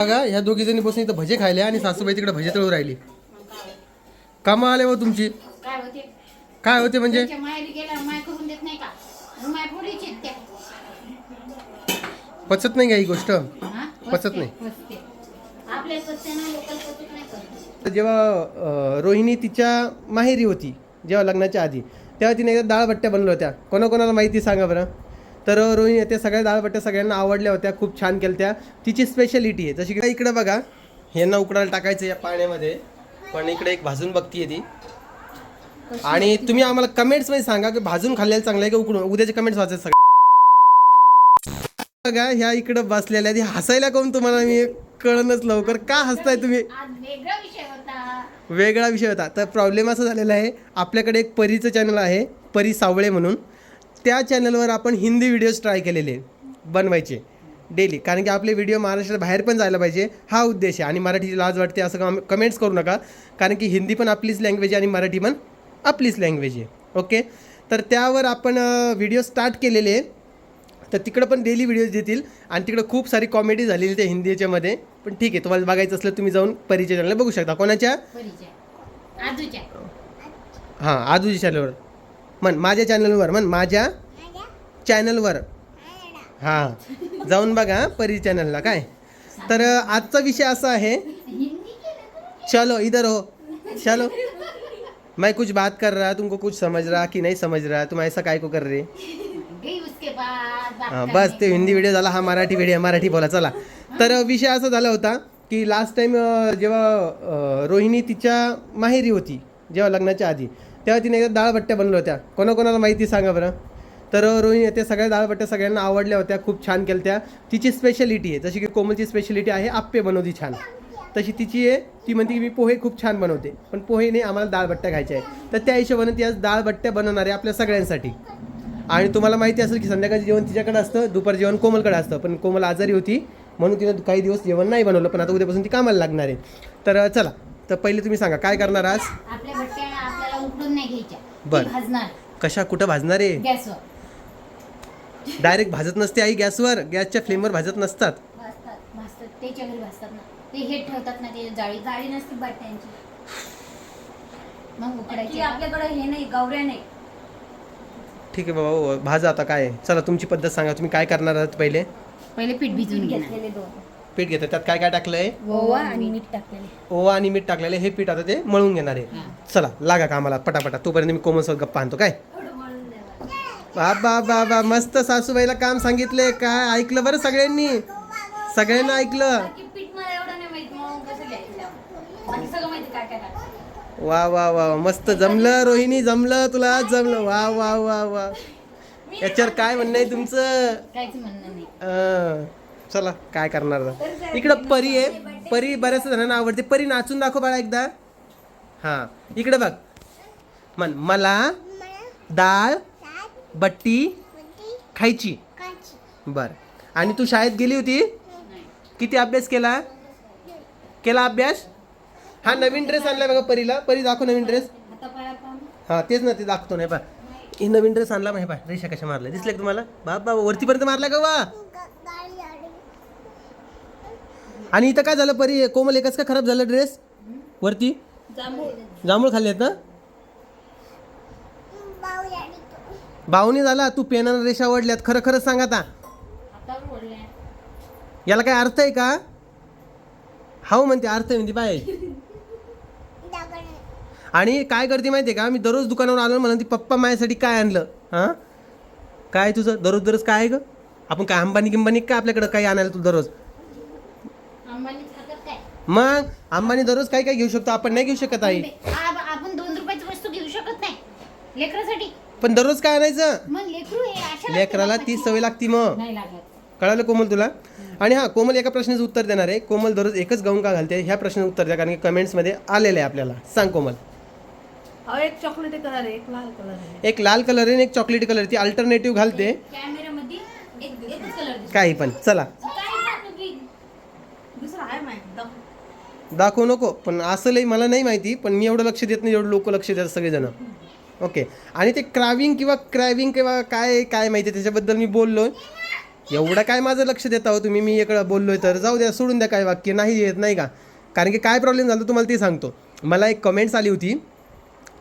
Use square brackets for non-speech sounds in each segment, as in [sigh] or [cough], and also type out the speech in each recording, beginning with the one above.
बघा ह्या दोघी जणी बसून इथं भजे खायले आणि सासूबाई तिकडे भजे तळू राहिली. कामं आले हो तुमची? काय होते? काय होते म्हणजे? त्यांच्या माहेरी गेला माय करून देत नाही का? मग माय पुढेच आहेत त्या. पचत नाही का ही गोष्ट? हा? पचत नाही. पचते. आपल्या पचते ना लोकल पचत नाही करत. जेव्हा अं, रोहिणी तिच्या माहेरी होती जेव्हा लग्नाच्या आधी तेव्हा तिने एकदा डाळ बट्ट्या बनवल्या होत्या. कोणाकोणाला माहिती सांगा बरं? तर रोहिणी त्या सगळ्या डाळ बट्ट्या सगळ्यांना आवडल्या होत्या खूप छान केल्या तिची स्पेशालिटी आहे. जशी की इकडे बघा यांना उकडायला टाकायचं या पाण्यामध्ये पण इकडे एक भाजून बघतीये ती. आणि तुम्ही आम्हाला कमेंट्समध्ये सांगा की भाजून खाल्लेलं चांगलं आहे की उकडून? उद्याचे कमेंट्स वाचायचे सगळे. बघा ह्या इकडं बसलेल्या ती हसायला कोण तुम्हाला? मी कळणच लवकर. का हसताय तुम्ही? वेगळा विषय होता. तर प्रॉब्लेम असा झालेला आहे. आपल्याकडे एक परीचं चॅनल आहे. परी सावळे म्हणून. त्या चॅनलवर आपण हिंदी व्हिडिओज ट्राय केलेले बनवायचे डेली कारण की आपले व्हिडिओ महाराष्ट्रात बाहेर पण जायला पाहिजे हा उद्देश आहे. आणि मराठीची लाज वाटते असं कम कमेंट्स करू नका. कारण की हिंदी पण आपलीच लँग्वेज आहे आणि मराठी पण आपलीच लँग्वेज आहे. ओके तर त्यावर आपण व्हिडिओ स्टार्ट केलेले. आहे तर तिकडं पण डेली व्हिडिओज देतील. आणि तिकडं खूप सारी कॉमेडी झालेली त्या हिंदी याच्यामध्ये. पण ठीक आहे तुम्हाला बघायचं असलं तुम्ही जाऊन परीच्या चॅनलला बघू शकता. कोणाच्या? हां आजूच्या चॅनलवर म्हण माझ्या चॅनलवर म्हण माझ्या चॅनलवर हां. जाऊन बघा परी चॅनलला काय? तर आजचा विषय असा आहे. चलो इधर हो. चलो. मैं कुछ बात कर रहा तुमको कुछ समझ रहा कि नहीं समझ रहा? तुम ऐसा काय को कर हां करने बस ते हिंदी व्हिडिओ झाला हा मराठी व्हिडिओ मराठी बोला चला. तर विषय असा झाला होता की लास्ट टाईम जेव्हा रोहिणी तिच्या माहेरी होती जेव्हा लग्नाच्या आधी तेव्हा तिने एकदा डाळ बट्ट्या बनवल्या होत्या. कोणाकोणाला माहिती सांगा बरं? तर रोहिणी त्या सगळ्या डाळभट्ट्या सगळ्यांना आवडल्या होत्या खूप छान केल्या त्या तिची स्पेशालिटी आहे जशी की कोमलची स्पेशालिटी आहे आप्पे बनवती छान. तशी तिची आहे ती म्हणते की मी पोहे खूप छान बनवते पण पोहे नाही आम्हाला डाळभट्ट्या खायच्या आहे तर त्या हिशोबाने ती आज डाळभट्ट्या बनवणार आहे आपल्या सगळ्यांसाठी. आणि तुम्हाला माहिती असेल की संध्याकाळचं जेवण तिच्याकडे असतं दुपार जेवण कोमलकडे असतं पण कोमल आजारी होती म्हणून तिनं काही दिवस जेवण नाही बनवलं पण आता उद्यापासून ती कामाला लागणार आहे. तर चला तर पहिले तुम्ही सांगा काय करणार आज? उकडून नाही घ्यायच्या. बर. भाजणार. कशा कुठं भाजणार आहे? गॅसवर. डायरेक्ट भाजत नसते आई गॅसवर गॅसच्या फ्लेमवर भाजत नसतात. भाजतात भाजतात. त्याच्या घरी भाजतात ना. ते हे ठेवतात ना ते जाळी. जाळी नसते बट्ट्यांची मग उकडायची आपल्याकडे हे नाही गवऱ्या नाही. ठीक आहे बाबा हो, भाजा आता काय आहे. चला तुमची पद्धत सांगा. तुम्ही काय करणार आहात पहिले? पहिले पीठ भिजून घेणार. घेतलेले दोन. पीठ घेतात. त्यात काय काय टाकलं आहे ओवा आणि मीठ टाकलेले ओवा आणि मीठ टाकलेले हे पीठ आता ते मळून घेणार आहे. चला लागा कामाला पटापटा. तोपर्यंत मी कोमलसोबत गप्पा आणतो. काय? बाबा बाबा मस्त सासूबाईला काम सांगितले काय ऐकलं बरं सगळ्यांनी? सगळ्यांना ऐकलं? बाकी पीठ मला एवढं नाही माहीत. मग कसं घ्यायचं बाकी सगळं माहिती काय काय टाकायचं. वा वा वा. वा. मस्त जमलं रोहिणी जमलं तुला जमलं. वा वा वा वा. याच्यावर काय म्हणणं आहे तुमचं? काहीच म्हणणं नाही. अं, चला काय करणार आता? इकडं परी आहे. परी बऱ्याच जणांना आवडते. परी नाचून दाखव बाळा एकदा. हां इकडे बघ. म्हण मला डाळ बट्टी खायची. बर. आणि तू शाळेत गेली होती? किती अभ्यास केला? केला अभ्यास? हा नवीन ड्रेस आणला बघा परीला. परी दाखव नवीन ड्रेस हा तेच ना ते दाखवतो नाही पा हे नवीन ड्रेस आणला हे बा रेषा कशा मारल्या. दिसले का तुम्हाला? बाप बाबा वरतीपर्यंत मारला का वा? आणि इथं काय झालं परी? कोमल एकच का खराब झालं ड्रेस वरती? जांभूळ खाल्ले खाल्लेत ना? बावनी झाला तू पेनानं रेषा आवडल्यात खरं खरं सांग आता. याला काय अर्थ आहे का? हाव म्हणते अर्थ आहे म्हणते बाय. आणि काय करते माहिती आहे का? मी दररोज दुकानावर आलो म्हणून ती पप्पा माझ्यासाठी काय आणलं? हां? काय तुझं? दररोज दररोज काय आहे ग? आपण काय अंबानी किंबानी काय आपल्याकडं काही आणायला तू दररोज? मग अंबानी दररोज काय काय घेऊ शकतो आपण नाही घेऊ शकत आई? आ- आपण दोन रुपयाची वस्तू घेऊ शकत नाही. लेकरासाठी. पण दररोज काय आणायचं? मग लेकरू हे अशा लेकराला ती सवय लागती मग. नाही लागत. कळालं कोमल तुला? आणि हां कोमल एका प्रश्नाचं उत्तर देणार आहे. कोमल दररोज एकच गाऊन का घालते? ह्या प्रश्नाचं उत्तर द्या कारण की कमेंट्समध्ये आलेलं आहे आपल्याला. सांग कोमल. अहो एक चॉकलेटी कलर आहे एक लाल कलर आहे. एक लाल कलर आहे आणि एक चॉकलेटी कलर ती अल्टरनेटिव्ह घालते. कॅमेऱ्यामध्ये एक एकच कलर दिसतो. काही पण. चला दुसरा आहे माहिती दाखव. दाखवू नको पण असं लई मला नाही माहिती पण मी एवढं लक्ष देत नाही एवढं लोक लक्ष देतात सगळेजण. ओके आणि ते क्राविंग किंवा क्रॅविंग किंवा काय काय माहिती त्याच्याबद्दल मी बोललो. एवढं काय माझं लक्ष देता हो तुम्ही मी इकडं आहे तर. जाऊ द्या सोडून द्या काय वाक्य नाही येत नाही का? कारण की काय प्रॉब्लेम झाला तुम्हाला ते सांगतो. मला एक कमेंट्स आली होती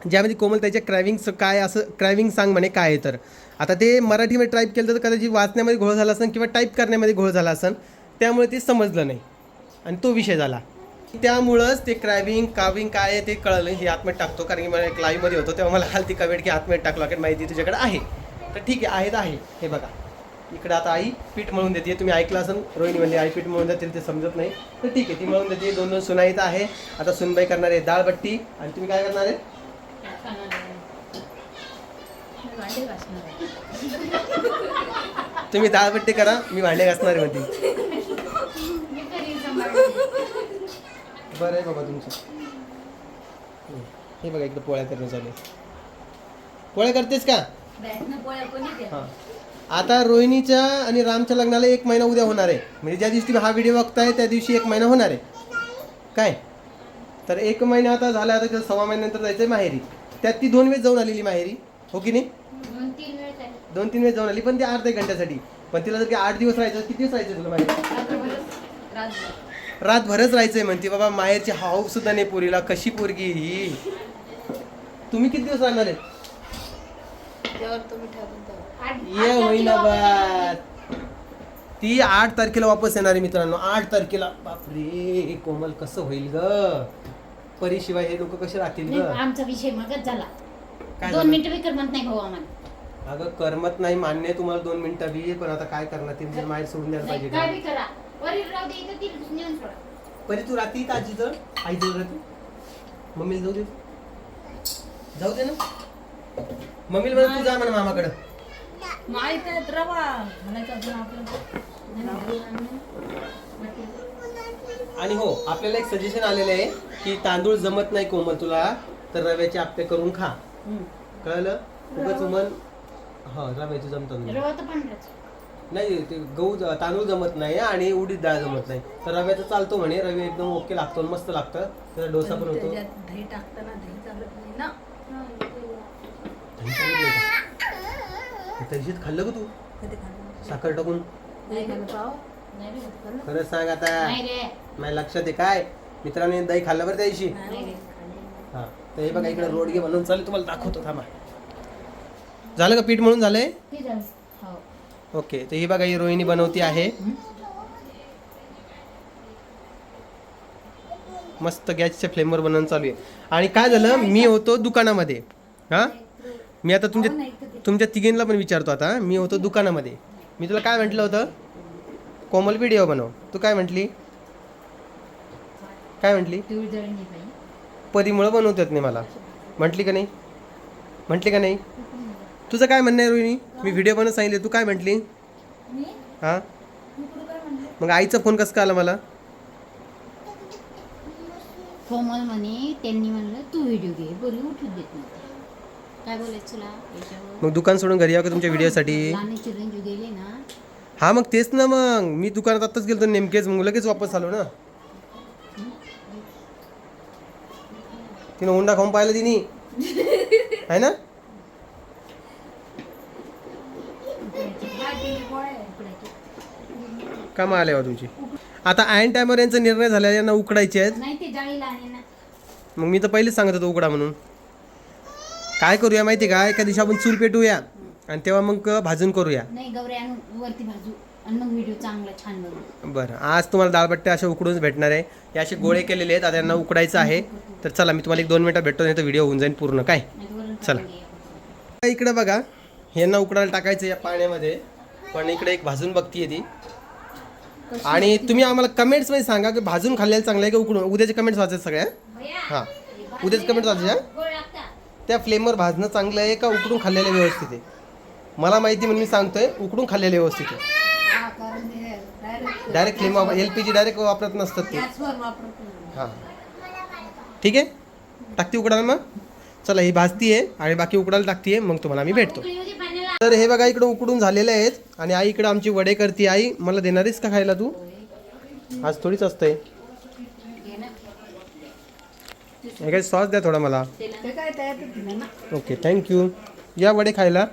ज्यामध्ये कोमल त्याच्या क्रॅविंग काय असं क्रॅविंग सांग म्हणे काय आहे तर. आता ते मराठीमध्ये टाईप केलं तर कदाचित वाचण्यामध्ये घोळ झाला असेल किंवा टाईप करण्यामध्ये घोळ झाला असेल त्यामुळे ते समजलं नाही. आणि तो विषय झाला. त्यामुळंच ते क्रॅविंग काविंग काय आहे ते कळलं हे आतमध्ये टाकतो. कारण की मला एक लाईव्हमध्ये होतो तेव्हा मला आली ती कमेंट की आतमध्ये टाकलो. कारण माहिती तुझ्याकडे आहे. तर ठीक आहे आहे तर आहे. हे बघा. इकडे आता आई पीठ मळून देते. तुम्ही ऐकलं असेल रोहिणी म्हणजे आई पीठ मळून देते ते समजत नाही. तर ठीक आहे ती मळून देते. दोन दोन सुना इथं आहे. आता सुनबाई करणार आहे डाळबट्टी आणि तुम्ही काय करणार आहे. तुम्ही डाळबट्टी करा मी भांडे घासणार आहे म्हणते मी करीन सांभाळून. बरं आहे बाबा तुमचं. हं. बघा इकडे पोळ्या करणं चालू आहे. पोळ्या करतेस का? हां. आता रोहिणीच्या आणि रामच्या लग्नाला एक महिना उद्या होणार आहे. म्हणजे ज्या दिवशी हा व्हिडिओ बघताय त्या दिवशी एक महिना होणार आहे. काय? तर एक महिना आता झाला आता सव्वा महिन्यानंतर जायचं आहे माहेरी. त्यात ती दोन वेळेस जाऊन आलेली माहेरी. हो की नाही? दोन तीन वेळेस जाऊन आली पण ती अर्ध्या घंट्यासाठी. पण तिला जर की आठ दिवस राहायचं किती दिवस राहायचं तुला माहेरी. रातभरच राहायचंय म्हणते बाबा माहेरची हाव सुद्धा नाही पोरीला. कशी पोरगी ही? तुम्ही किती दिवस राहणार आहे ये होईना बात ती आठ तारखेला वापस येणार आहे मित्रांनो. आठ तारखेला. बापरे कोमल कसं होईल ग? परीशिवाय हे लोक कसे राहतील ग? आमचा विषय मगच झाला. काय दोन? मिनिटं बी करमत नाही भाऊ आम्हाला. अगं करमत नाही मान्य आहे तुम्हाला दोन मिनिटं बी पण आता काय करणार? तिने माहेर सोडून द्यायला पाहिजे काय बी करा. वरील राहू दे इथं ती नेऊन सोडा. परी तू राहती का आजी जवळ? आई जवळ राहते? मम्मीला जाऊ दे जाऊ दे ना. मम्मीला म्हणा तू जा म्हणा मामाकडं. माहीत रवा. अजून आणि हो आपल्याला एक सजेशन आलेलं आहे की तांदूळ जमत नाही कोमल तुला तर रव्याचे आप्पे करून खा. कळलं? उगाच मन हा रव्याचे रवा तर पांढराच. नाही ते गहू ज- तांदूळ जमत नाही आणि उडीद डाळ जमत नाही. तर रव्याचं चालतो म्हणे रवे एकदम ओके लागतो आणि मस्त लागतं. त्याचा डोसा पण होतो त्याच्यात दही टाकताना दही चालत नाही ना? दही चालत नाही का? दहीशीत खाल्लं का तू? कधी खाल्लं साखर टाकून? नाही खाल्लं पाव? नाही रे खाल्लं. खरंच सांग आता. नाही रे. माझ्या लक्षात आहे काय? मित्रांनी दही खाल्लं बरं त्या दिवशी. नाही रे हा. तर हे बघा इकडे रोडगे बनवून चालेल तुम्हाला दाखवतो थांबा. झालं का पीठ म्हणून झालंय? झालं. हो. ओके तर ही बघा ही रोहिणी बनवती आहे. मस्त गॅसच्या फ्लेमवर बनवून चालू आहे. आणि काय झालं मी होतो दुकानामध्ये. हा? मी आता तुमच्या तुमच्या तिघींना पण विचारतो आता मी होतो दुकानामध्ये. मी तुला काय म्हटलं होतं? कोमल व्हिडिओ बनव. तू काय म्हटली? काय म्हटली? परीमुळं बनवतात नाही मला. म्हटली का नाही? म्हटली का नाही? तुझं काय म्हणणं आहे रोहिणी? मी व्हिडिओ बनवून सांगितले तू काय म्हटली? मी? हां? मग आईचा फोन कसं काय आला मला? कोमल म्हणे त्यांनी म्हणलं तू व्हिडिओ घे बोलू उठून देत नव्हते काय बोलायचं तुला? याच्यावर? मग दुकान सोडून घरी यावं का तुमच्या व्हिडिओसाठी लहान चिरंजीव गेले ना? हा मग तेच ना मग. मी दुकानात आत्ताच गेलो नेमकेच मग लगेच वापस आलो ना. तिनं हुंडा खाऊन पाहिलं तिने. [laughs] आहे ना? कामं आल्यावर तुमची. आता आयन टायमर यांचा निर्णय झाला यांना उकडायचे आहेत. नाही ते जाळीला आहे ना. मग मी तर पहिलेच सांगत होतो उकडा म्हणून. काय करूया माहिती का? एका दिवशी आपण चूल पेटूया आणि तेव्हा मग भाजून करूया. नाही गौरी आणून वरती भाजू. आणि मग व्हिडिओ चांगला छान बघू बरं. आज तुम्हाला दालबट्ट्या अशा उकडूनच भेटणार आहे. हे असे गोळे केलेले आहेत. आता यांना उकडायचं आहे. तर चला मी तुम्हाला एक दोन मिनिटात भेटतो नाही तर व्हिडिओ होऊन जाईल पूर्ण. काय? नाही तर वरून चला. टाकून घे. इकडे बघा. यांना उकडायला टाकायचं या पाण्यामध्ये. पण इकडे एक भाजून बघतीये ती. आणि तुम्ही आम्हाला कमेंट्समध्ये सांगा की भाजून खाल्लेलं चांगलं आहे की उकडून? उद्याचे कमेंट्स वाचायचे सगळ्या हां? उद्याचे कमेंट्स वाचायच्या त्या फ्लेमवर भाजणं चांगलं आहे का उकडून खाल्लेलं व्यवस्थित आहे? मला माहिती म्हणून मी सांगतोय उकडून खाल्लेलं व्यवस्थित आहे. Direct flame L P G direct वापरत नसतात ते. हां. ठीक आहे? टाकते उकडायला मग? चला ही भाजती आहे आणि बाकी उकडायला टाकते आहे मग तुम्हाला मी भेटतो. तर हे बघा इकडं उकडून झालेले आहेत. आणि आई इकडं आमची वडे करते. आई मला देणारीस का खायला तू? आज थोडीच. हे काय सॉस द्या थोडा मला. ओके थँक्यू या वडे खायला.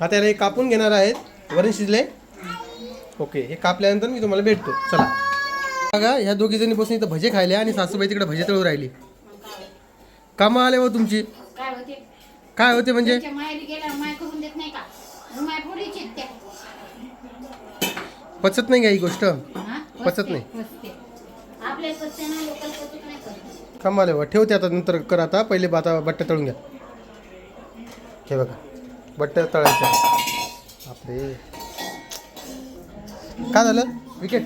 आता याला हे कापून घेणार आहेत. वरण शिजले. ओके हे कापल्यानंतर मी तुम्हाला भेटतो. चला. बघा ह्या दोघी जणी बसून इथं भजे खायले आणि सासूबाई तिकडे भजे तळू राहिली. कामं आले हो तुमची. काय होते? म्हणजे? पचत नाही का ही गोष्ट? पचत नाही. कमाले वा ठेवते आता नंतर कर आता. पहिले आता बट्ट्या तळून घ्या. हे बघा बट्ट्या तळायच्या. बापरे. काय झालं? विकेट.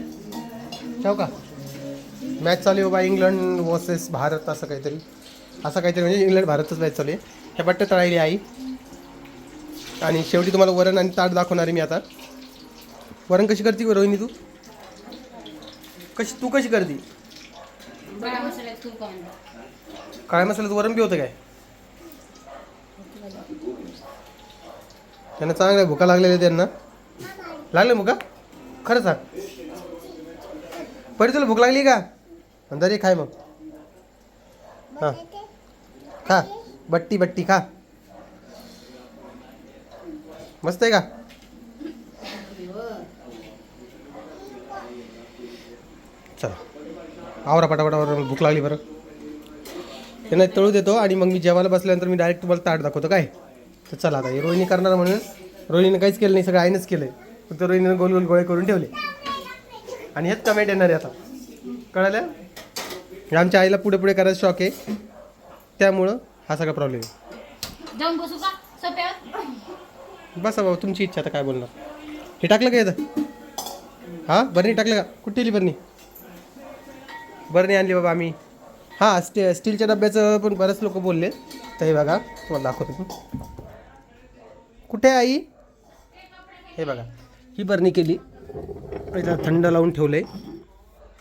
ठेव का? मॅच चालू आहे बा इंग्लंड वर्सेस भारत असं काहीतरी. असं काहीतरी म्हणजे इंग्लंड भारतच मॅच चालू आहे. ह्या बट्ट्या तळायली आई. आणि शेवटी तुम्हाला वरण आणि ताट दाखवणार आहे मी आता. वरण कशी करते रोहिणी तू? कशी तू कशी करते? मसाल्यात काळ्या मसाल्याचं वरण बी होतं काय? त्यांना चांगल्या भुका लागलेल्या त्यांना. लागले भुका? खरं सांग. परी तुला भूक लागली का? अंदर ये खाय मग. हां. खा. बट्टी बट्टी खा. मस्त आहे का? चला. आवरा पटापटावर भूक लागली बरं. त्यांना तळू देतो आणि मग मी जेवायला बसल्यानंतर मी डायरेक्ट तुम्हाला ताट दाखवतो काय? तर चला आता हे रोहिणी करणार म्हणून. रोहिणीनं काहीच केलं नाही सगळं आईनंच केलं आहे फक्त रोहिणीनं गोल गोल गोळे करून ठेवले. आणि हेच कमेंट येणार आहे आता. कळालं? हे आमच्या आईला पुढे पुढे करायचा शॉक आहे. त्यामुळं हा सगळा प्रॉब्लेम आहे. बसा बाबा तुमची इच्छा आता काय बोलणार? हे टाकलं का येतं हां? बरणी टाकलं का? कुठे गेली बरणी? बरणी आणली बाबा आम्ही. हां स्टे स्टीलच्या डब्याचं पण बरेच लोक बोलले. तर हे बघा तुम्हाला दाखवतो. कुठे आहे आई? हे बघा ही बरणी केली. याला थंड लावून ठेवलं आहे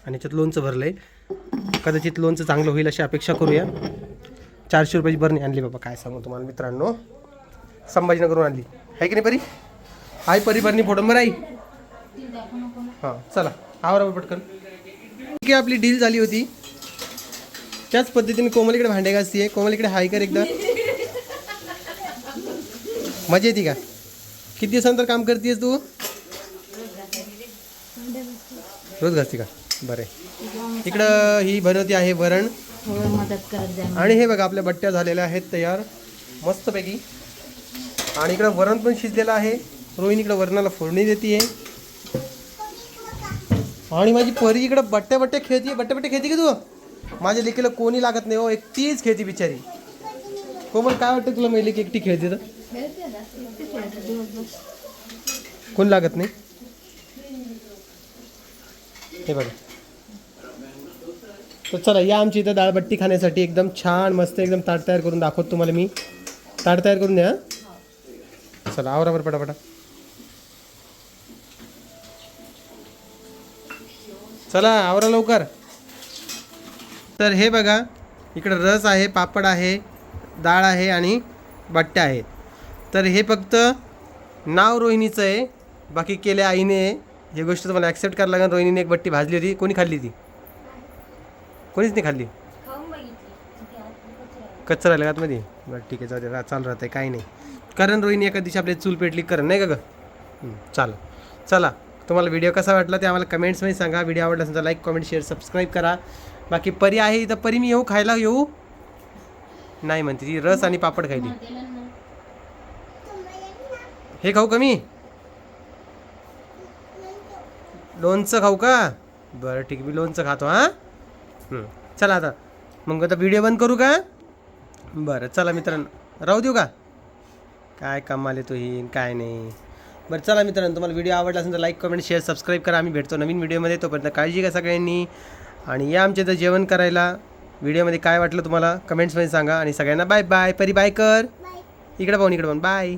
आणि याच्यात लोणचं भरलं आहे कदाचित लोणचं चांगलं होईल अशी अपेक्षा करूया. चारशे रुपयाची बरणी आणली बाबा काय सांगू तुम्हाला मित्रांनो. संभाजीनगरहून आणली. आहे की नाही परी? आई परी बरणी फोडून. बरं आई. हां चला. आवरा पटकन. ठीक आहे आपली डील झाली होती. त्याच पद्धतीने कोमलीकडे भांडे घासतीये. कोमलीकडे हाय कर एकदा. मजा येते का? किती दिवसानंतर काम करतेस तू? रोज घासते का? बरं. इकडं ही बनवती आहे वरण. आणि हे बघा आपल्या बट्ट्या झालेल्या आहेत तयार. मस्तपैकी. आणि इकडं वरण पण शिजलेलं आहे. रोहिणी इकडं वरणाला फोडणी देते आहे आणि माझी परी इकडं बट्ट्या बट्ट्या खेळते बट्ट्या बट्ट्या खेळती की तू? माझ्या लेकीला कोणी लागत नाही हो एकटीच खेळते बिचारी. कोमल काय वाटतं तुला मी की एकटी खेळते तर? कोण लागत नाही? हे बघा. तर चला या आमची इथं डाळबट्टी खाण्यासाठी एकदम छान मस्त एकदम ताट तयार करून दाखवतो तुम्हाला मी. ताट तयार करून द्या चला आवरा बरं पटापटा चला आवरा लवकर. तर हे बघा इकडं रस आहे पापड आहे डाळ आहे आणि बट्ट्या आहेत. तर हे फक्त नाव रोहिणीचं आहे बाकी केले आईने आहे. ही गोष्ट तुम्हाला ॲक्सेप्ट करायला लागेल. रोहिणीने एक बट्टी भाजली होती. कोणी खाल्ली ती? कोणीच नाही खाल्ली? कच्चं राहिलं आतमध्ये? बरं ठीक आहे जाऊ दे चालू राहतं काही नाही. कारण रोहिणी एका दिवशी आपली चूल पेटली. करण नाही का गं? चला चला तुम्हाला व्हिडिओ कसा वाटला ते आम्हाला कमेंट्समध्ये सांगा. व्हिडिओ आवडला असेल तर लाईक कमेंट शेअर सबस्क्राईब करा. बाकी परी आहे इथं. परी मी येऊ खायला येऊ? नाही म्हणते ती रस आणि पापड खायली. हे खाऊ का मी? लोणचं खाऊ का? बरं ठीक आहे मी लोणचं खातो हां? चला आता. मग आता व्हिडिओ बंद करू का? बरं चला मित्रांनो. राहू देऊ का? काय कमाल येतो ही काय नाही. बरं चला मित्रांनो तुम्हाला व्हिडिओ आवडला असेल तर लाईक कमेंट शेअर सबस्क्राईब करा. आम्ही भेटतो नवीन व्हिडिओमध्ये. तोपर्यंत काळजी घ्या सगळ्यांनी. आणि या आमच्या इथं जेवण करायला व्हिडिओमध्ये काय वाटलं तुम्हाला कमेंट्समध्ये सांगा. आणि सगळ्यांना बाय बाय परी बाय कर. इकडे पाहून इकडे पाहून. बाय